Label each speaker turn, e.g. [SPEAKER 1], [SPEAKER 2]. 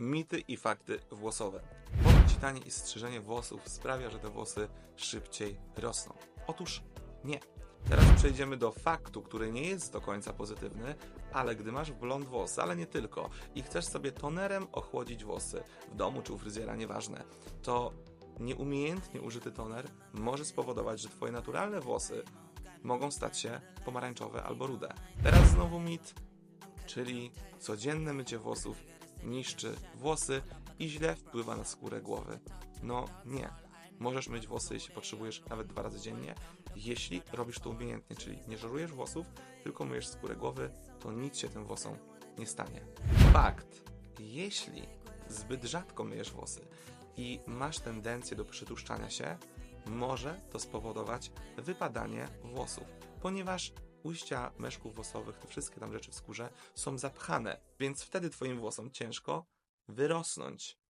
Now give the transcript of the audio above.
[SPEAKER 1] Mity i fakty włosowe. Podcinanie i strzyżenie włosów sprawia, że te włosy szybciej rosną. Otóż nie. Teraz przejdziemy do faktu, który nie jest do końca pozytywny, ale gdy masz blond włosy, ale nie tylko, i chcesz sobie tonerem ochłodzić włosy, w domu czy u fryzjera, nieważne, to nieumiejętnie użyty toner może spowodować, że twoje naturalne włosy mogą stać się pomarańczowe albo rude. Teraz znowu mit, czyli codzienne mycie włosów niszczy włosy i źle wpływa na skórę głowy. No nie. Możesz myć włosy, jeśli potrzebujesz, nawet dwa razy dziennie. Jeśli robisz to umiejętnie, czyli nie żarujesz włosów, tylko myjesz skórę głowy, to nic się tym włosom nie stanie. Fakt. Jeśli zbyt rzadko myjesz włosy i masz tendencję do przytłuszczania się, może to spowodować wypadanie włosów, ponieważ ujścia meszków włosowych, te wszystkie tam rzeczy w skórze są zapchane, więc wtedy twoim włosom ciężko wyrosnąć.